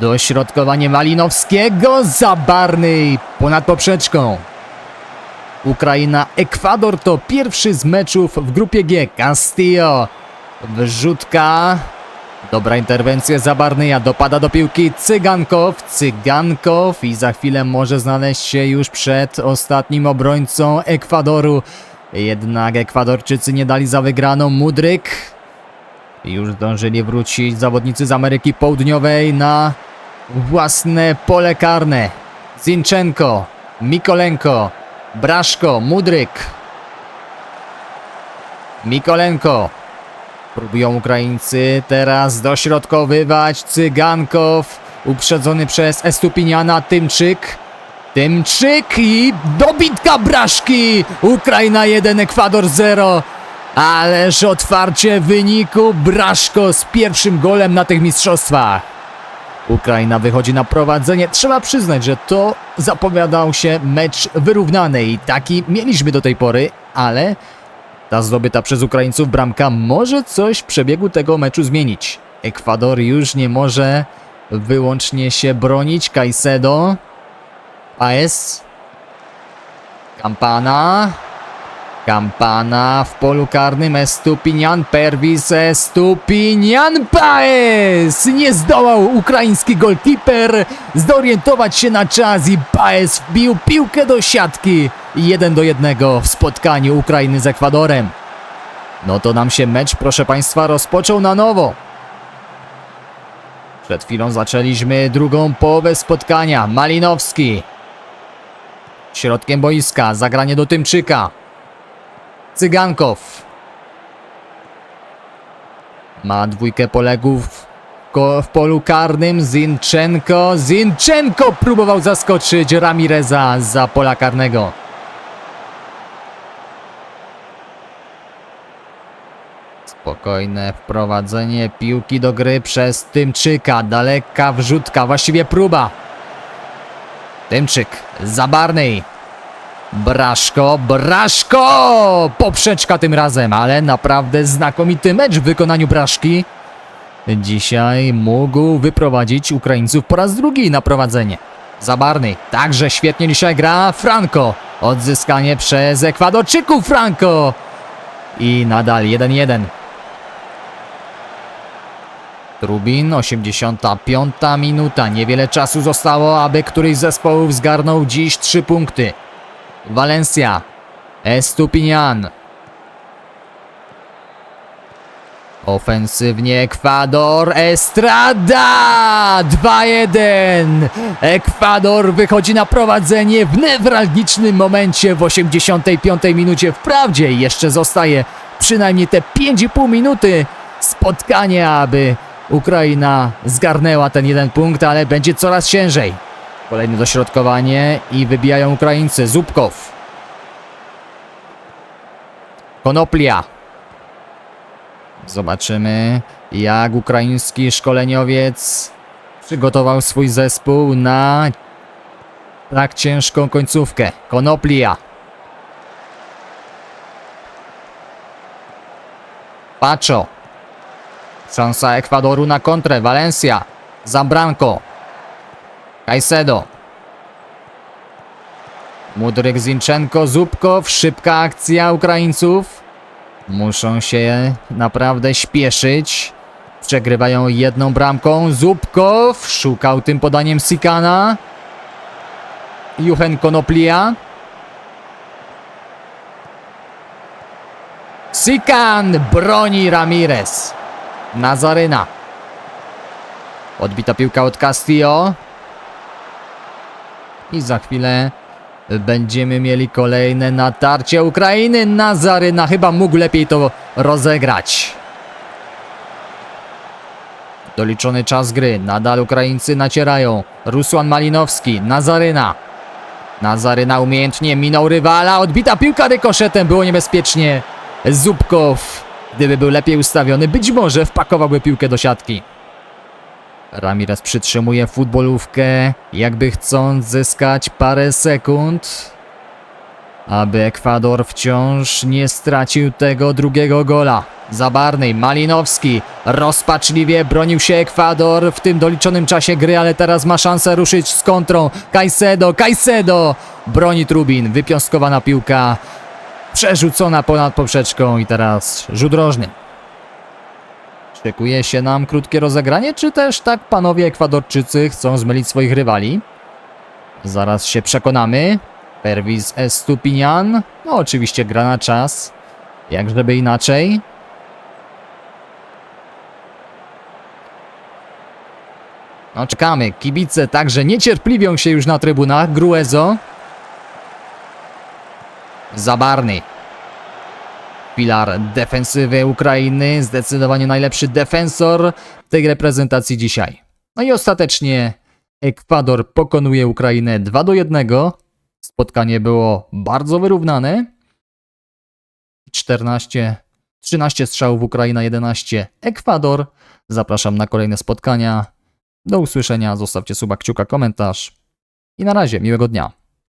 Dośrodkowanie Malinowskiego, Zabarny ponad poprzeczką. Ukraina, Ekwador to pierwszy z meczów w grupie G. Castillo, wrzutka. Dobra interwencja Zabarnyja, dopada do piłki Cygankow, Cygankow i za chwilę może znaleźć się już przed ostatnim obrońcą Ekwadoru. Jednak Ekwadorczycy nie dali za wygraną. Mudryk już zdążyli wrócić zawodnicy z Ameryki Południowej na własne pole karne. Zinchenko, Mikolenko, Braszko, Mudryk. Mikolenko. Próbują Ukraińcy teraz dośrodkowywać. Cygankow uprzedzony przez Estupiniana. Tymczyk. Tymczyk i dobitka Braszki. Ukraina 1, Ekwador 0. Ależ otwarcie wyniku Braszko z pierwszym golem na tych mistrzostwach. Ukraina wychodzi na prowadzenie. Trzeba przyznać, że to zapowiadał się mecz wyrównany i taki mieliśmy do tej pory, ale ta zdobyta przez Ukraińców bramka może coś w przebiegu tego meczu zmienić. Ekwador już nie może wyłącznie się bronić. Caicedo. Paes. Campana. Campana w polu karnym Estupinian, Pervis Estupinian, Paes! Nie zdołał ukraiński golkiper zorientować się na czas i Paes wbił piłkę do siatki. 1 do 1 w spotkaniu Ukrainy z Ekwadorem. No to nam się mecz, proszę Państwa, rozpoczął na nowo. Przed chwilą zaczęliśmy drugą połowę spotkania. Malinowski. Środkiem boiska, zagranie do Tymczyka. Cygankow. Ma dwójkę polegów ko- w polu karnym. Zinchenko. Zinchenko próbował zaskoczyć Ramireza za pola karnego. Spokojne wprowadzenie piłki do gry przez Tymczyka. Daleka wrzutka, właściwie próba. Tymczyk, Zabarnej. Braszko, Braszko! Poprzeczka tym razem, ale naprawdę znakomity mecz w wykonaniu Braszki. Dzisiaj mógł wyprowadzić Ukraińców po raz drugi na prowadzenie. Zabarny także świetnie dzisiaj gra Franco. Odzyskanie przez Ekwadorczyków Franco. I nadal 1-1. Trubin, 85 minuta. Niewiele czasu zostało, aby któryś z zespołów zgarnął dziś 3 punkty. Valencia. Estupinian. Ofensywnie Ekwador. Estrada! 2-1. Ekwador wychodzi na prowadzenie w newralgicznym momencie w 85 minucie. Wprawdzie jeszcze zostaje przynajmniej te 5,5 minuty spotkania, aby Ukraina zgarnęła ten jeden punkt, ale będzie coraz ciężej. Kolejne dośrodkowanie i wybijają Ukraińcy. Zubkow. Konoplia. Zobaczymy, jak ukraiński szkoleniowiec przygotował swój zespół na tak ciężką końcówkę. Konoplia. Pacho. Szansa Ekwadoru na kontrę. Valencia. Zambranko. Caicedo. Mudryk Zinchenko, Zubkow, szybka akcja Ukraińców. Muszą się naprawdę śpieszyć. Przegrywają jedną bramką. Zubkow szukał tym podaniem Sikana. Juchen Konoplia. Sikan broni Ramirez. Nazaryna. Odbita piłka od Castillo. I za chwilę będziemy mieli kolejne natarcie Ukrainy. Nazaryna chyba mógł lepiej to rozegrać. Doliczony czas gry. Nadal Ukraińcy nacierają. Rusłan Malinowski. Nazaryna. Nazaryna umiejętnie minął rywala. Odbita piłka rykoszetem. Było niebezpiecznie. Zubkow. Gdyby był lepiej ustawiony, być może wpakowałby piłkę do siatki. Ramirez przytrzymuje futbolówkę, jakby chcąc zyskać parę sekund. aby Ekwador wciąż nie stracił tego drugiego gola. Zabarny, Malinowski, rozpaczliwie bronił się Ekwador w tym doliczonym czasie gry, ale teraz ma szansę ruszyć z kontrą. Caicedo, Caicedo! Broni Trubin, wypiąskowana piłka, przerzucona ponad poprzeczką i teraz rzut rożny. Szykuje się nam krótkie rozegranie, czy też tak panowie Ekwadorczycy chcą zmylić swoich rywali? Zaraz się przekonamy. Pervis Estupinian. No oczywiście gra na czas. Jak żeby inaczej. No czekamy. Kibice także niecierpliwią się już na trybunach. Gruezo. Zabarny. Filar defensywy Ukrainy. Zdecydowanie najlepszy defensor tej reprezentacji dzisiaj. No i ostatecznie Ekwador pokonuje Ukrainę 2 do 1. Spotkanie było bardzo wyrównane. 14, 13 strzałów Ukraina, 11 Ekwador. Zapraszam na kolejne spotkania. Do usłyszenia, zostawcie suba, kciuka, komentarz. I na razie, miłego dnia.